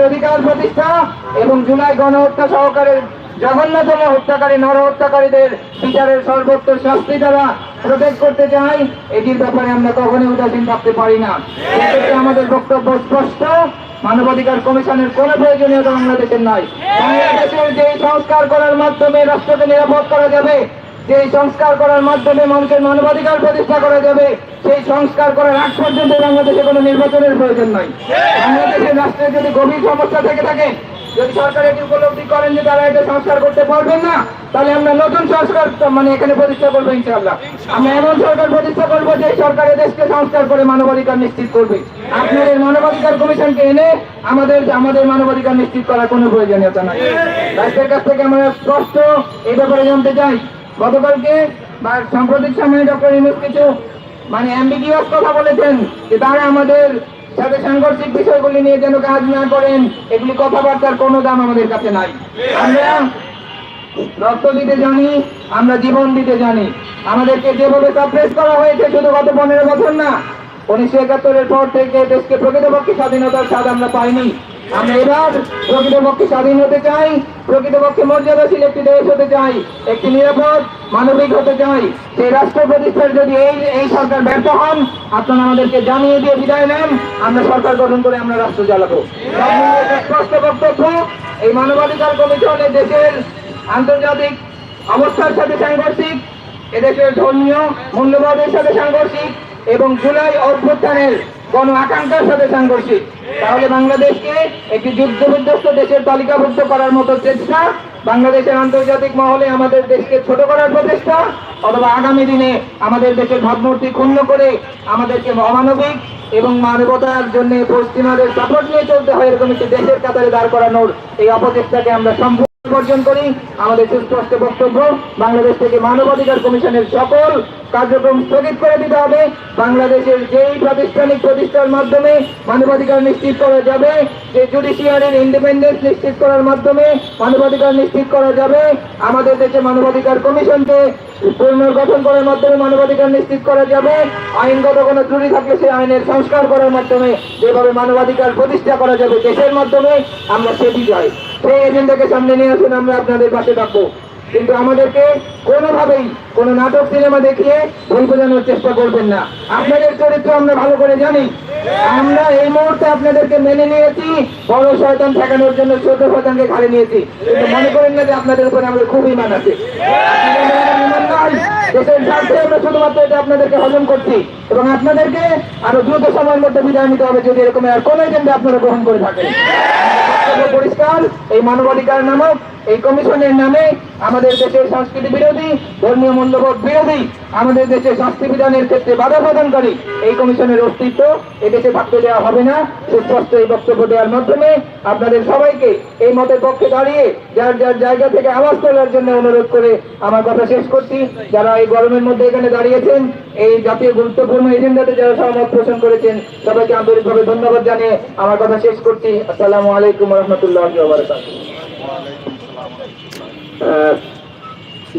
অধিকার প্রতিষ্ঠা এবং জুলাই গণহত্যা সহকারে জঘন্যতম হত্যাকারী নরহত্যাকারীদের বিচারের সর্বোচ্চ শাস্তি দ্বারা প্রোটেক্ট করতে চাই, এটির ব্যাপারে আমরা কখনোই উদাসীন থাকতে পারি না। সেক্ষেত্রে আমাদের বক্তব্য স্পষ্ট। মানবাধিকার কমিশনের কোনো প্রয়োজনীয়তা বাংলাদেশের নাই বাংলাদেশের যে সংস্কার করার মাধ্যমে রাষ্ট্রকে নিরাপদ করা যাবে যে সংস্কার করার মাধ্যমে মানুষের মানবাধিকার প্রতিষ্ঠা করা যাবে, সেই সংস্কার করার আগ পর্যন্ত বাংলাদেশে কোনো নির্বাচনের প্রয়োজন নাই। বাংলাদেশের রাষ্ট্রে যদি গভীর সমস্যা থেকে থাকে, যদি সরকার এটি উপলব্ধি করেন যে তারা এটা সংস্কার করতে পারবেন না। তাহলে আমরা নতুন সংস্কার মানে এখানে প্রতিষ্ঠা করব ইনশাআল্লাহ। আমরা এমন সরকার প্রতিষ্ঠা করব যে সরকার দেশকে সংস্কার করে মানবাধিকার নিশ্চিত করবে। আপনাদের মানবাধিকার কমিশনকে এনে আমাদের আমাদের মানবাধিকার নিশ্চিত করার কোনো প্রয়োজনীয়তা নাই। রাষ্ট্রের কাছ থেকে আমরা স্পষ্ট এই ব্যাপারে জানতে চাই। গতকালকে বা সাম্প্রতিক সময়ে ডক্টর ইউনুস কিছু মানে অ্যাম্বিগিয়াস কথা বলেছেন যে তারা আমাদের সাথে সাংঘর্ষিক বিষয়গুলি নিয়ে যেন কাজ না করেন, এগুলি কথাবার্তার কোনো দাম আমাদের কাছে নাই। আমরা রক্ত দিতে জানি, আমরা জীবন দিতে জানি। আমাদেরকে যেভাবে সাপ্রেস করা হয়েছে শুধু গত পনেরো বছর না, উনিশশো একাত্তরের পর থেকে দেশকে প্রকৃতপক্ষে স্বাধীনতার স্বাদ আমরা পাইনি। আমরা এবার প্রকৃতপক্ষে স্বাধীন হতে চাই, প্রকৃতপক্ষে মর্যাদাশীল একটি দেশ হতে চাই, একটি নিরাপদ, মানবিক হতে চাই। সেই রাষ্ট্র প্রতিষ্ঠার যদি এই এই সরকার ব্যর্থ হন, আপনারা আমাদেরকে জানিয়ে দিয়ে বিদায় নেন, আমরা সরকার গঠন করে আমরা রাষ্ট্র চালাবো। স্পষ্ট বক্তব্য এই মানবাধিকার কমিশনে দেশের আন্তর্জাতিক অবস্থার সাথে সাংঘর্ষিক এদেশের ধর্মীয় মূল্যবোধের সাথে সাংঘর্ষিক এবং জুলাই অভ্যুত্থানের গণ আকাঙ্ক্ষার সাথে সাংঘর্ষিক তাহলে বাংলাদেশকে একটি যুদ্ধ বিধ্বস্ত দেশের তালিকাভুক্ত করার মতো চেষ্টা, বাংলাদেশের আন্তর্জাতিক মহলে আমাদের দেশকে ছোট করার প্রচেষ্টা, অথবা আগামী দিনে আমাদের দেশের ভাবমূর্তি ক্ষুণ্ণ করে আমাদেরকে অমানবিক এবং মানবতার জন্য পশ্চিমাদের সাপোর্ট নিয়ে চলতে হয়, এরকম একটি দেশের কাতারে দাঁড় করানোর এই অপচেষ্টাকে আমরা সম্পূর্ণ বর্জন করি, আমাদের সুস্পষ্ট বক্তব্য, বাংলাদেশ থেকে মানবাধিকার কমিশনের সকল কার্যক্রম স্থগিত করে দিতে হবে। বাংলাদেশের যেই প্রাতিষ্ঠানিক প্রতিষ্ঠার মাধ্যমে মানবাধিকার নিশ্চিত করা যাবে, যে জুডিশিয়ারির ইন্ডিপেন্ডেন্স নিশ্চিত করার মাধ্যমে মানবাধিকার নিশ্চিত করা যাবে, আমাদের দেশে মানবাধিকার কমিশনকে পুনর্গঠন করার মাধ্যমে মানবাধিকার নিশ্চিত করা যাবে, আইনগত কোনো ত্রুটি থাকলে সেই আইনের সংস্কার করার মাধ্যমে যেভাবে মানবাধিকার প্রতিষ্ঠা করা যাবে দেশের মাধ্যমে আমরা সেটি চাই। সেই এজেন্ডাকে সামনে নিয়ে আসুন, আমরা আপনাদের পাশে থাকব। কিন্তু আমাদেরকে কোনোভাবেই কোনো নাটক, সিনেমা দেখিয়ে ভুল বোঝানোর চেষ্টা করবেন না। আপনাদের চরিত্র আমরা ভালো করে জানি। আমরা এই মুহূর্তে আপনাদেরকে মেনে নিয়েছি, বড় শয়তান ঠেকানোর জন্য ছোট শয়তানকে ঘাড়ে নিয়েছি। কিন্তু মনে করেন না যে আপনাদের উপরে আমাদের খুব ইমান আছে। আমরা শুধুমাত্র এটা আপনাদেরকে করছি এবং আপনাদেরকে আরও দ্রুত সময়ের মধ্যে বিদায় নিতে হবে যদি এরকম আর কোনো এজেন্ডা আপনারা গ্রহণ করে থাকেন। পরিষ্কার এই মানবাধিকার নামক এই কমিশনের নামে আমাদের দেশের সংস্কৃতি বিরোধী, ধর্মীয় মূল্যবোধ বিরোধী, আমাদের দেশের শাস্তি বিধানের ক্ষেত্রে বাধা প্রদানকারী এই কমিশনের অস্তিত্ব এদেশে থাকতে দেওয়া হবে না। সুস্পষ্ট এই বক্তব্য দেওয়ার মাধ্যমে আপনাদের সবাইকে এই মতের পক্ষে দাঁড়িয়ে যার যার জায়গা থেকে আওয়াজ তোলার জন্য অনুরোধ করে আমার কথা শেষ করছি। যারা এই গরমের মধ্যে এখানে দাঁড়িয়েছেন, এই জাতীয় গুরুত্বপূর্ণ এজেন্ডাতে যারা সহমত পোষণ করেছেন, সবাইকে আন্তরিকভাবে ধন্যবাদ জানিয়ে আমার কথা শেষ করছি। আসসালামু আলাইকুম রহমতুল্লাহ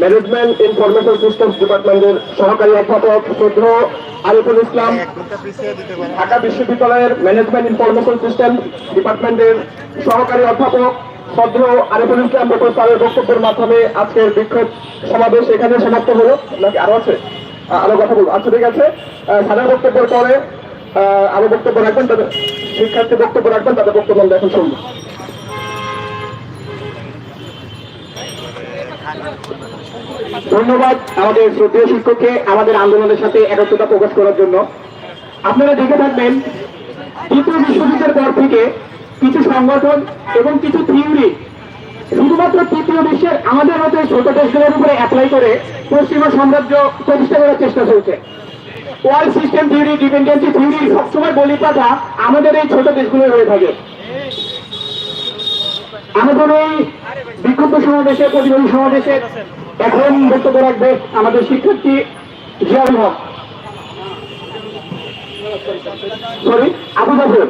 ম্যানেজমেন্ট ইনফরমেশন সিস্টেমস ডিপার্টমেন্টের সহকারী অধ্যাপক শ্রদ্ধ আরিফুল ইসলাম ঢাকা বিশ্ববিদ্যালয়ের ম্যানেজমেন্ট ইনফরমেশন সিস্টেম ডিপার্টমেন্টের সহকারী অধ্যাপক শ্রদ্ধ আরিফুল ইসলাম ডক্টর স্যারের বক্তব্যের মাধ্যমে আজকের বিক্ষোভ সমাবেশ এখানে সমাপ্ত হলো। নাকি আরও আছে? আরও কথা বলব। আচ্ছা ঠিক আছে। সাধারণ বক্তব্যের পরে আহ, আরও বক্তব্য রাখবেন তাদের শিক্ষার্থী বক্তব্য রাখবেন তাদের বক্তব্য আমরা এখন শুনব। ধন্যবাদ আমাদের শ্রদ্ধেয় শিক্ষককে আমাদের আন্দোলনের সাথে একত্রতা প্রকাশ করার জন্য। আপনারা দেখে থাকবেন, দ্বিতীয় বিশ্বযুদ্ধের পর থেকে কিছু সংগঠন এবং কিছু থিওরি, শুধুমাত্র তৃতীয় বিশ্বের আমাদের মতো ছোট দেশগুলোর উপরে অ্যাপ্লাই করে পশ্চিমা সাম্রাজ্য প্রতিষ্ঠা করার চেষ্টা চলছে। World system theory dependency theory সবসময় বলি কথা, আমাদের এই ছোট দেশগুলো হয়ে থাকে। আমাদের এই বিক্ষুব্ধ সমাবেশে প্রতিবাদী সমাবেশে এখন বক্তব্য রাখবে আমাদের শিক্ষার্থী জিয়াউল হক। সরি আবু জাফর।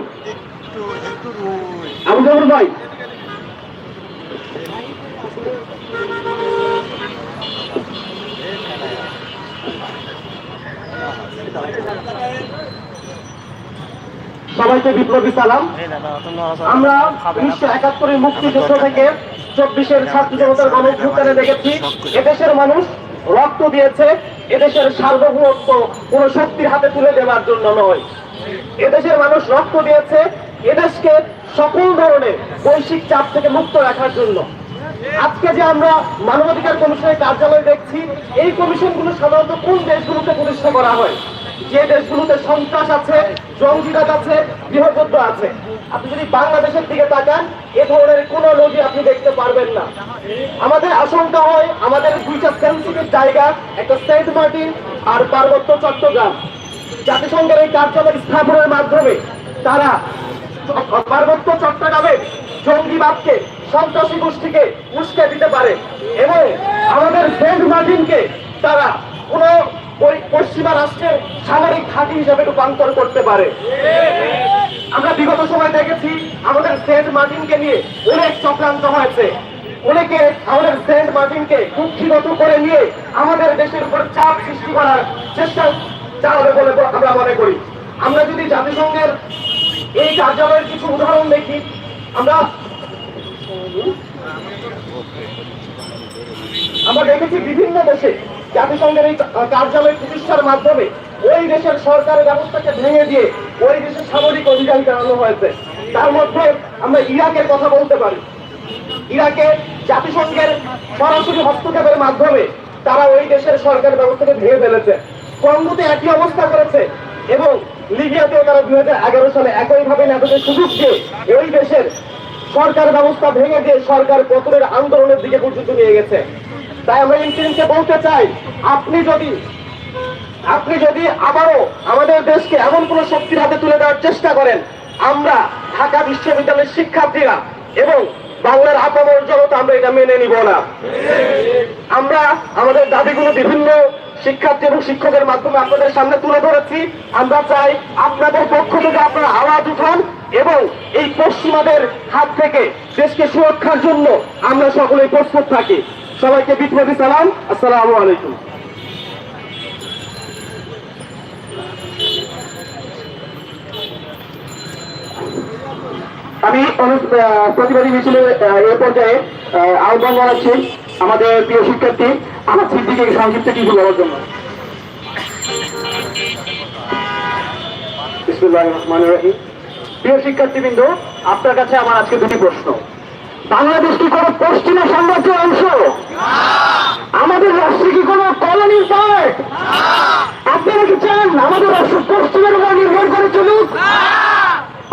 আবু জাফর ভাই। সবাইকে সবাইকে বিপ্লবী সালাম। আমরা উনিশশো একাত্তরের মুক্তিযুদ্ধ থেকে চব্বিশের ছাত্র জনতার গণভ্যুত্থানে দেখেছি এদেশের মানুষ রক্ত দিয়েছে, এদেশের সার্বভৌমত্ব কোন শক্তির হাতে তুলে দেওয়ার জন্য নয়। এদেশের মানুষ রক্ত দিয়েছে, এদেশকে সকল ধরনের বৈশ্বিক চাপ থেকে মুক্ত রাখার জন্য। আজকে যে আমরা মানবাধিকার কমিশনের কার্যালয় দেখছি, এই কমিশনগুলো সাধারণত কোন দেশগুলোতে প্রতিষ্ঠা করা হয়? যে দেশগুলোতে সন্ত্রাস আছে জঙ্গিবাদ আছে, গৃহযুদ্ধ আছে। আপনি যদি বাংলাদেশের দিকে তাকান, এ ধরনের কোনো নদী আপনি দেখতে পারবেন না। আমাদের আশঙ্কা হয় আমাদের দুইটা সেন্সিটিভ জায়গা, একটা সেন্ট মার্টিন আর পার্বত্য চট্টগ্রাম। জাতিসংঘের এই কার্যালয় স্থাপনের মাধ্যমে তারা পার্বত্য চট্টগ্রামে জঙ্গিবাদকে সন্ত্রাসী গোষ্ঠীকে উস্কে দিতে পারে। এবং আমাদের সেন্ট মার্টিনকে তারা কোন ওই পশ্চিমা রাষ্ট্রের সামরিক ঘাঁটি হিসাবে রূপান্তর করতে পারে। আমরা বিগত সময় দেখেছি, আমাদের সেন্ট মার্টিনকে নিয়ে অনেক চক্রান্ত হয়েছে। অনেকে আমাদের সেন্ট মার্টিনকে কুক্ষিগত করে নিয়ে আমাদের দেশের উপর চাপ সৃষ্টি করার চেষ্টা চালাবে বলে আমরা মনে করি। আমরা যদি জাতিসংঘের এই কার্যালয়ের কিছু উদাহরণ দেখি, আমরা আমরা দেখেছি বিভিন্ন দেশে জাতিসংঘের এই কার্যালয় প্রতিষ্ঠার মাধ্যমে ওই দেশের সরকারের ব্যবস্থাকে ভেঙে দিয়ে ওই দেশের সামরিক অভিযান চালানো হয়েছে। তার মধ্যে আমরা ইরাকের কথা বলতে পারি। ইরাকে জাতিসংঘের সরাসরি হস্তক্ষেপের মাধ্যমে তারা ওই দেশের সরকার ব্যবস্থাকে ভেঙে ফেলেছে। কঙ্গোতে একই অবস্থা করেছে এবং লিবিয়াতেও তারা দুই হাজার এগারো সালে একইভাবে নাটকের সুযোগ দিয়ে ওই দেশের সরকার ব্যবস্থা ভেঙে দিয়ে সরকার পতনের আন্দোলনের দিকে পর্যন্ত নিয়ে গেছে। তাই আমরা ইন্টারিমকে বলতে চাই, আপনি যদি আপনি যদি আবারও আমাদের দেশকে এমন কোন শক্তির হাতে তুলে দেওয়ার চেষ্টা করেন, আমরা ঢাকা বিশ্ববিদ্যালয়ের শিক্ষার্থীরা এবং বাংলার আপামর জনতা আমরা এটা মেনে নিব না। আমরা আমাদের দাবিগুলো বিভিন্ন শিক্ষার্থী এবং শিক্ষকের মাধ্যমে আপনাদের সামনে তুলে ধরেছি। আমরা চাই আপনাদের পক্ষ থেকে আপনারা আওয়াজ উঠান এবং এই পশ্চিমাদের হাত থেকে দেশকে সুরক্ষার জন্য আমরা সকলেই প্রস্তুত থাকি। সবাইকে বিপ্লবী সালাম। আসসালামু আলাইকুম। আমি প্রতিবাদী মিছিলের আহ, এ পর্যায়ে আহ্বান জানাচ্ছি আমাদের প্রিয় শিক্ষার্থী আমার সিদ্দিকে সংক্ষিপ্ত কিছু বলার জন্য। প্রিয় শিক্ষার্থীবৃন্দ আপনার কাছে আমার আজকে দুটি প্রশ্ন। বাংলাদেশ কি কোনো পশ্চিমা সাম্রাজ্যের অংশ? আমাদের রাষ্ট্রে কি কোনো কলোনির পার্ট আপনারা কি চান আমাদের রাষ্ট্র পশ্চিমের উপর নির্ভর করে চলুক?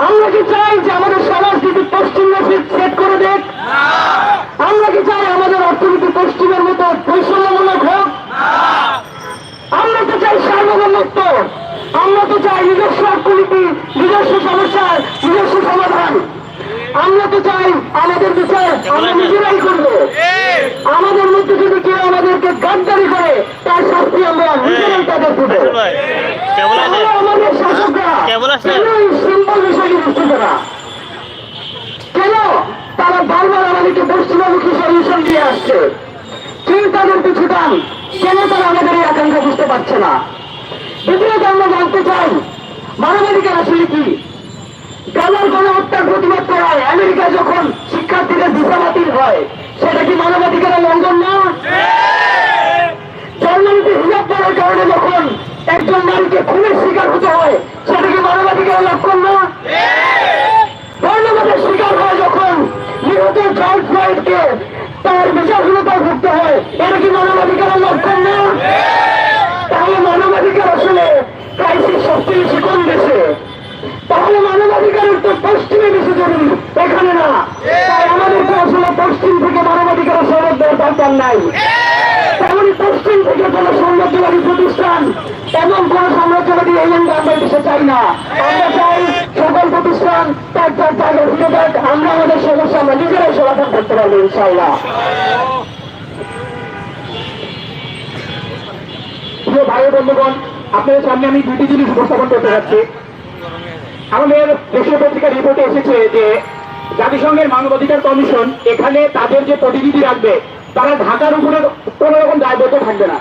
আমরা কি চাই যে আমাদের সমাজ যদি পশ্চিম সেট করে দেখ? আমরা কি চাই আমাদের অর্থনীতি পশ্চিমের মতো বৈষম্যমূলক হোক? আমরা তো চাই সার্বভৌমত্ব। আমরা তো চাই নিজস্ব অর্থনীতি, নিজস্ব সমস্যার নিজস্ব সমাধান। আমরা তো চাই আমাদের বিচার আমরা নিজেরাই করব আমাদের মধ্যে যদি কেউ আমাদেরকে গাদ্দারি করে তার শাস্তি আমরা নিজেরাই তাদের দেবো ভাই কেমন আছে তাহলে আমাদের শাসকরা কেমন আছেন? কেন এই সিম্বল বিষয়টি বুঝতে পারা কেন তারা বারবার আমাদেরকে পশ্চিমমুখী সলিউশন দিয়ে আসছে। কেউ তাদের পিছু টান কেন তারা আমাদের এই আকাঙ্ক্ষা বুঝতে পারছে না? দ্বিতীয়ত আমরা জানতে চাই, মানবাধিকার আসলে কি গাজার গণহত্যার প্রতিবাদ করা হয় আমেরিকা যখন শিক্ষার্থীদের ভিসা বাতিল হয়, সেটা কি মানবাধিকারের লঙ্ঘন না? জার্মানিতে হিজাব পড়ার কারণে যখন একজন নারীকে খুনের শিকার হতে হয়, সেটা কি মানবাধিকারের লক্ষণ না? বর্ণবাদের শিকার হয় যখন নিহত জর্জ ফ্লয়েডকে তার বিচারহীনতায় ভুগতে হয় এটা কি মানবাধিকারের লক্ষণ না তাহলে মানবাধিকার আসলে ক্রাইসিস সবচেয়ে বেশি কোন দেশে তাহলে মানবাধিকারের তো পশ্চিমে বেশি জরুরি এখানে না তাই আমাদেরকে আসলে পশ্চিম থেকে মানবাধিকারের সনদ দেওয়ার দরকার নাই তেমনি পশ্চিম থেকে কোন সাম্রাজ্যবাদী প্রতিষ্ঠান এমন কোন সাম্রাজ্যবাদী এজেন্ডা আমরা দেশে চাই না প্রতিষ্ঠান তার তার ফিরে যাক আমরা আমাদের সমস্যা আমরা নিজেরাই সমাধান করতে পারব ইনশাআল্লাহ প্রিয় ভাই বন্ধুগণ আপনাদের সামনে আমি দুটি জিনিস উপস্থাপন করতে যাচ্ছি আমাদের দেশীয় পত্রিকার রিপোর্টে এসেছে যে জাতিসংঘের মানবাধিকার কমিশন এখানে তাদের যে প্রতিনিধি রাখবে তারা ঢাকার উপরে কোনো রকম দায়বদ্ধ থাকবে না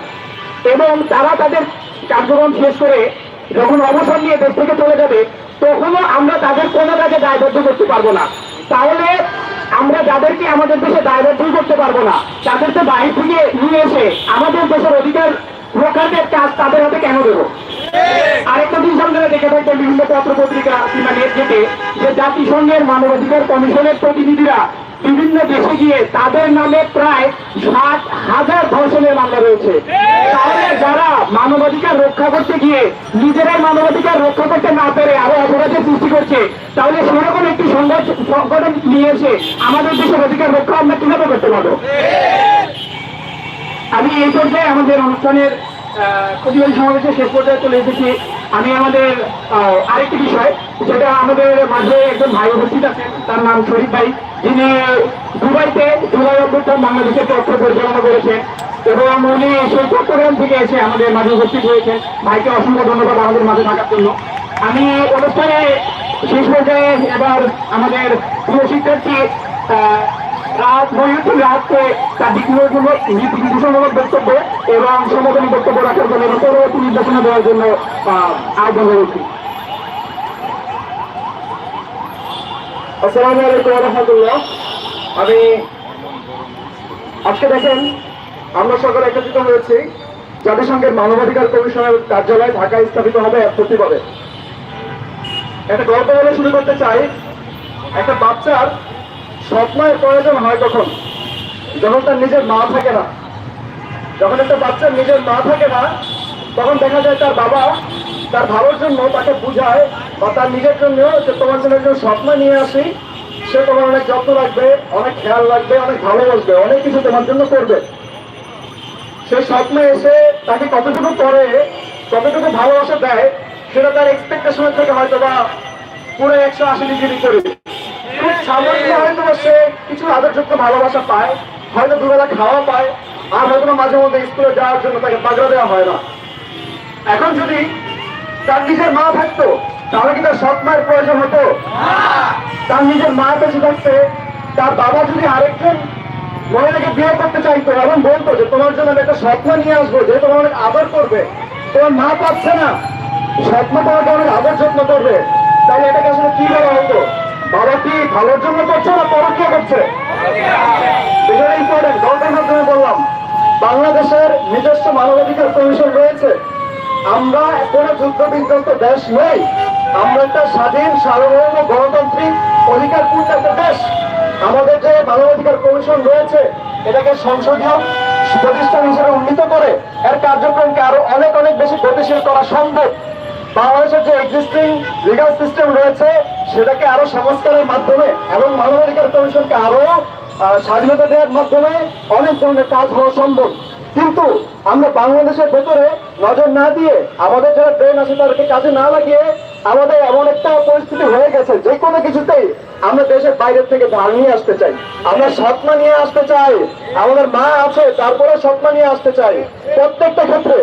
এবং তারা তাদের কার্যক্রম শেষ করে যখন অবসর নিয়ে দেশ থেকে চলে যাবে তখনও আমরা তাদের কোনো কাজে দায়বদ্ধ করতে পারব না। তাহলে আমরা যাদেরকে আমাদের দেশে দায়বদ্ধ করতে পারব না তাদেরকে বাইরে থেকে নিয়ে এসে আমাদের দেশের অধিকার রক্ষার্থের কাজ তাদের হাতে কেন দেবো? আরেকটা জিনিস আপনারা দেখে থাকবেন বিভিন্ন পত্র পত্রিকা কিংবা নেট যে জাতিসংঘের মানবাধিকার কমিশনের প্রতিনিধিরা বিভিন্ন দেশে গিয়ে তাদের নামে প্রায় ষাট হাজার ধর্ষণের মামলা রয়েছে। তাহলে যারা মানবাধিকার রক্ষা করতে গিয়ে নিজেরাই মানবাধিকার রক্ষা করতে না পেরে আরও অপরাধের সৃষ্টি করছে, তাহলে সেরকম একটি সংগঠন সংগঠন নিয়ে এসে আমাদের দেশের অধিকার রক্ষা আমরা কীভাবে করতে পারব? আমি এই পর্যায়ে আমাদের অনুষ্ঠানের প্রতিবাদী সমাবেশের শেষ পর্যায়ে চলে এসেছি। আমি আমাদের আরেকটি বিষয় যেটা আমাদের মাঝে একজন ভাই উপস্থিত আছেন, তার নাম শরীফ ভাই। যিনি দুবাইতে জুলাই অভ্যুত্থান বাংলাদেশের পক্ষ পরিচালনা করেছেন এবং উনি সেই চট্টগ্রাম থেকে এসে আমাদের মাঝে উপস্থিত হয়েছেন। ভাইকে অসংখ্য ধন্যবাদ আমাদের মাঝে থাকার জন্য। আমি অনুষ্ঠানে শেষ পর্যায়ে এবার আমাদের প্রিয় শিক্ষার্থী তার নির্দেশনামূলক বক্তব্য এবং বক্তব্য রাখার জন্য এবং পরবর্তী নির্দেশনা দেওয়ার জন্য আহ্বান আসসালামু আলাইকুম রহমতুল্লাহ। আমি আজকে দেখেন, আমরা সকলে একত্রিত হয়েছি। জাতিসংঘের মানবাধিকার কমিশনের কার্যালয় ঢাকায় স্থাপিত হবে এক প্রতিবাদে। একটা গল্প বলে শুরু করতে চাই। একটা বাচ্চার স্বপ্নের প্রয়োজন হয় কখন যখন তার নিজের মা থাকে না। যখন একটা বাচ্চার নিজের মা থাকে না, তখন দেখা যায় তার বাবা তার ভালোর জন্য তাকে বুঝায় বা তার নিজের জন্য যে তোমার জন্য একজন স্বপ্ন নিয়ে আসি, সে তোমার অনেক যত্ন রাখবে, অনেক খেয়াল রাখবে, অনেক ভালোবাসবে, অনেক কিছু তোমার জন্য করবে। সে স্বপ্নে এসে তাকে কতটুকু করে, কতটুকু ভালোবাসা দেয়, সেটা তার এক্সপেকটেশনের থেকে হয়তো বা পুরো একশো আশি ডিগ্রি করে সামান্য হয়তো সে কিছু আদরযুক্ত ভালোবাসা পায়, হয়তো দুবেলা খাওয়া পায়, আর হয়তো মাঝে মধ্যে স্কুলে যাওয়ার জন্য তাকে পাগড়া দেওয়া হয় না। এখন যদি তার নিজের মা থাকতো, তাহলে কি তার সৎ মায়ের প্রয়োজন হতো? তার নিজের মা বেঁচে থাকতে, তার বাবা যদি আরেকজন মহিলাকে বিয়ে করতে চাইতো এবং বলতো যে তোমার জন্য একটা স্বপ্ন নিয়ে আসব যে তোমার অনেক আদর করবে, তোমার মা পাচ্ছে না, স্বপ্ন তোমাকে অনেক আদর যত্ন করবে, তাহলে এটাকে আসলে কি বলা ভালোর জন্য করছে না পরকীয় করছে মাধ্যমে বললাম। বাংলাদেশের নিজস্ব মানবাধিকার কমিশন রয়েছে। আমরা কোনো যুদ্ধ বিধ্বস্ত দেশ নই। আমরা একটা স্বাধীন, সার্বভৌম, গণতান্ত্রিক অধিকারপূর্ণ একটা দেশ। আমাদের যে মানবাধিকার কমিশন রয়েছে, এটাকে সংসদীয় প্রতিষ্ঠান হিসেবে উন্নীত করে এর কার্যক্রমকে আরও অনেক অনেক বেশি গতিশীল করা সম্ভব। বাংলাদেশের যে এক্সিস্টিং লিগাল সিস্টেম রয়েছে সেটাকে আরও সংস্কারের মাধ্যমে এবং মানবাধিকার কমিশনকে আরও স্বাধীনতা দেওয়ার মাধ্যমে অনেক ধরনের কাজ হওয়া সম্ভব। কিন্তু আমরা বাংলাদেশের ভেতরে নজর না দিয়ে আমাদের যারা ব্রেন আছে তাদেরকে কাজে না লাগিয়ে আমাদের এমন একটা পরিস্থিতি হয়ে গেছে যে কোনো কিছুতেই আমরা দেশের বাইরের থেকে ধার নিয়ে আসতে চাই। আমরা স্বপ্ন নিয়ে আসতে চাই। আমাদের মা আছে তারপরে স্বপ্ন নিয়ে আসতে চাই। প্রত্যেকটা ক্ষেত্রে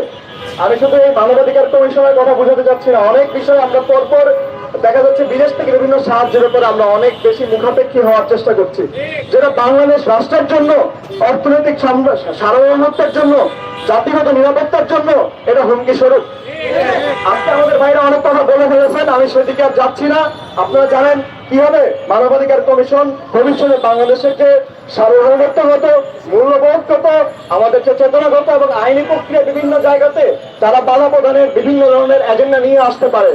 আমি শুধু এই মানবাধিকার কমিশনের কথা বোঝাতে চাচ্ছি না, অনেক বিষয় আমরা পরপর দেখা যাচ্ছে বিদেশ থেকে বিভিন্ন সাহায্যের উপর আমরা অনেক বেশি মুখাপেক্ষী হওয়ার চেষ্টা করছি। যেটা বাংলাদেশ রাষ্ট্রের জন্য, অর্থনৈতিক সার্বভৌমত্বের জন্য, জাতিগত নিরাপত্তার জন্য এটা হুমকি স্বরূপ। আজকে আমাদের বাইরে অনেক কথা বলে ফেলেছেন, আমি সেদিকে আর যাচ্ছি না। আপনারা জানেন কীভাবে মানবাধিকার কমিশন ভবিষ্যতে বাংলাদেশের যে সার্বভৌমত্ব হতো মূল্যবোধ হতো আমাদের যে চেতনাগত এবং আইনি প্রক্রিয়া বিভিন্ন জায়গাতে তারা বাধা প্রদানের বিভিন্ন ধরনের এজেন্ডা নিয়ে আসতে পারে।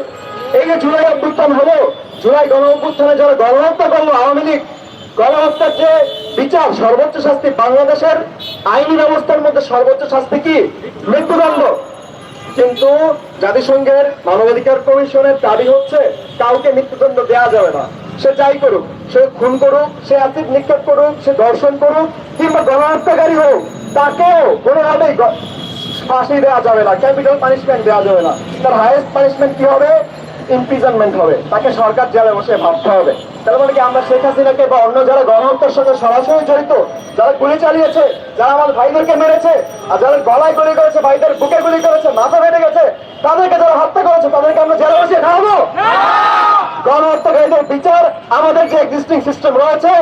এই যে জুলাই অভ্যুত্থান হলো, জুলাই গণ অভ্যুত্থানে যারা গণহত্যা করল আওয়ামী লীগ, গণহত্যার যে বিচার, সর্বোচ্চ শাস্তি বাংলাদেশের আইনি ব্যবস্থার মধ্যে সর্বোচ্চ শাস্তি কি? মৃত্যুদণ্ড। কিন্তু জাতিসংঘের মানবাধিকার কমিশনের দাবি হচ্ছে, কাউকে মৃত্যুদণ্ড দেওয়া যাবে না। সে যাই করুক, সে খুন করুক, সে অ্যাসিড নিক্ষেপ করুক, সে দর্শন করুক, কিংবা গণহত্যাকারী হোক, তাকেও কোনোভাবেই ফাঁসি দেওয়া যাবে না, ক্যাপিটাল পানিশমেন্ট দেওয়া যাবে না। তার হায়েস্ট পানিশমেন্ট কি হবে? ইমপ্রিজনমেন্ট হবে। তাকে সরকার জেলে বসে ভাবতে হবে। তার মানে কি আমরা শেখ হাসিনাকে বা অন্য যারা গণহত্যার সঙ্গে সরাসরি জড়িত যারা গুলি চালিয়েছে যারা আমার ভাইদেরকে মেরেছে আর যারা গলায় গুলি করেছে ভাইদের বুকে গুলি করেছে মাথা ফেটে গেছে তাদেরকে যারা হত্যা করেছে তাদেরকে আমরা জেলে বসে খাওয়াবো গণহত্যাকারীদের বিচার আমাদের যে এক্সিস্টিং সিস্টেম রয়েছে